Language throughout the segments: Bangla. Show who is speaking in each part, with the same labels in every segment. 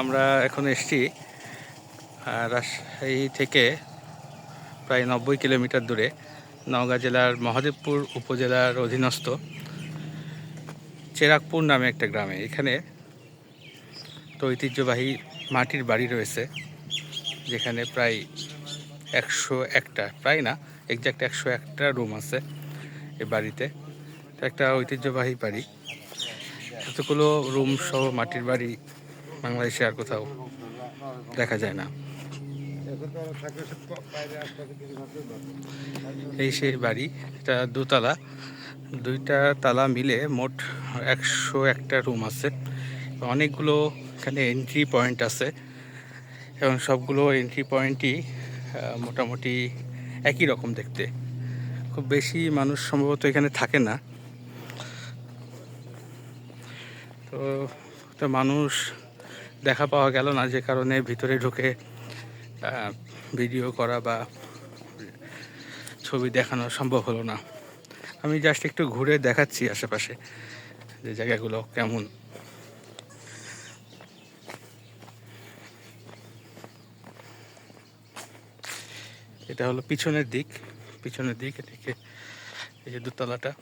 Speaker 1: আমরা এখন এসছি রাজশাহী থেকে প্রায় নব্বই কিলোমিটার দূরে নওগাঁ জেলার মহাদেবপুর উপজেলার অধীনস্থ চেরাকপুর নামে একটা গ্রামে। এখানে তো ঐতিহ্যবাহী মাটির বাড়ি রয়েছে, যেখানে প্রায় একশো একটা, প্রায় না এক্সাক্ট একশো একটা রুম আছে এই বাড়িতে। একটা ঐতিহ্যবাহী বাড়ি। এতগুলো রুম সহ মাটির বাড়ি বাংলাদেশে আর কোথাও দেখা যায় না। এই সেই বাড়ি, এটা দোতলা। দুইটা তালা মিলে মোট একশো একটা রুম আছে। অনেকগুলো এখানে এন্ট্রি পয়েন্ট আছে এবং সবগুলো এন্ট্রি পয়েন্টই মোটামুটি একই রকম দেখতে। খুব বেশি মানুষ সম্ভবত এখানে থাকে না। তো মানুষ দেখা পাওয়া গেল না, যে কারণে ভিতরে ঢুকে ভিডিও করা বা ছবি দেখানো সম্ভব হলো না। আমি জাস্ট একটু ঘুরে দেখাচ্ছি আশেপাশে যে জায়গাগুলো কেমন। এটা হলো পিছনের দিক পিছনের দিক এদিকে, এই যে দোতলাটা।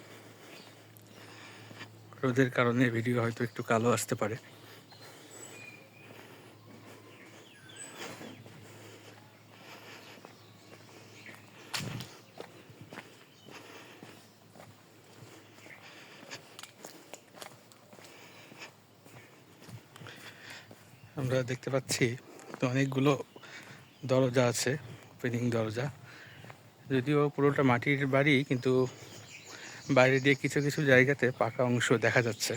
Speaker 1: রোদের কারণে ভিডিও হয়তো একটু কালো আসতে পারে। আমরা দেখতে পাচ্ছি অনেকগুলো দরজা আছে ওপেনিং দরজা। যদিও পুরোটা মাটির বাড়ি, কিন্তু বাইরে দিয়ে কিছু কিছু জায়গাতে পাকা অংশ দেখা যাচ্ছে।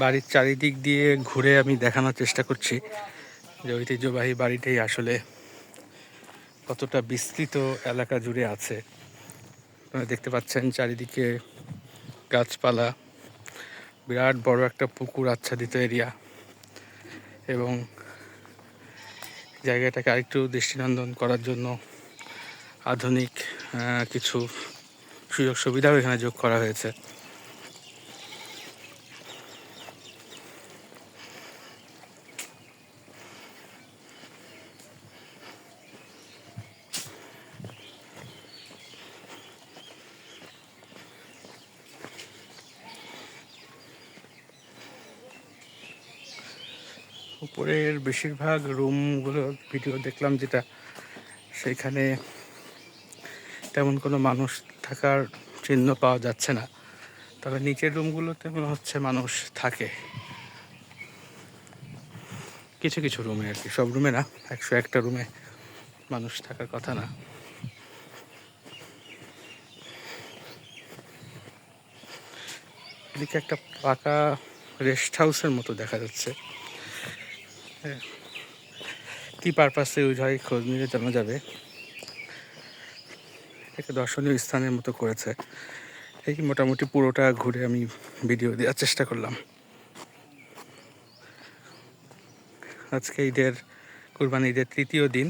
Speaker 1: বাড়ির চারিদিক দিয়ে ঘুরে আমি দেখানোর চেষ্টা করছি যে ঐতিহ্যবাহী বাড়িটাই আসলে কতটা বিস্তৃত এলাকা জুড়ে আছে। আপনারা দেখতে পাচ্ছেন চারিদিকে গাছপালা, বিরাট বড় একটা পুকুর আচ্ছাদিত এরিয়া এবং জায়গাটাকে আরেকটু দৃষ্টিনন্দন করার জন্য আধুনিক কিছু সুযোগ সুবিধাও এখানে যোগ করা হয়েছে। উপরের বেশিরভাগ রুমগুলো ভিডিও দেখলাম যেটা সেখানে তেমন কোনো মানুষ থাকার চিহ্ন পাওয়া যাচ্ছে না। তবে নিচের রুমগুলোতে মনে হচ্ছে মানুষ থাকে। কিছু কিছু রুমে আর কি, সব রুমে না, একশো একটা রুমে মানুষ থাকার কথা না। এদিকে একটা পাকা রেস্ট হাউসের মতো দেখা যাচ্ছে। কি পারপাসে ইউজ হয় খোঁজ নিলে জানা যাবে? এটাকে দর্শনীয় স্থানের মতো করেছে। এই মোটামুটি পুরোটা ঘুরে আমি ভিডিও দেওয়ার চেষ্টা করলাম। আজকে ঈদের, কুরবানি ঈদের তৃতীয় দিন।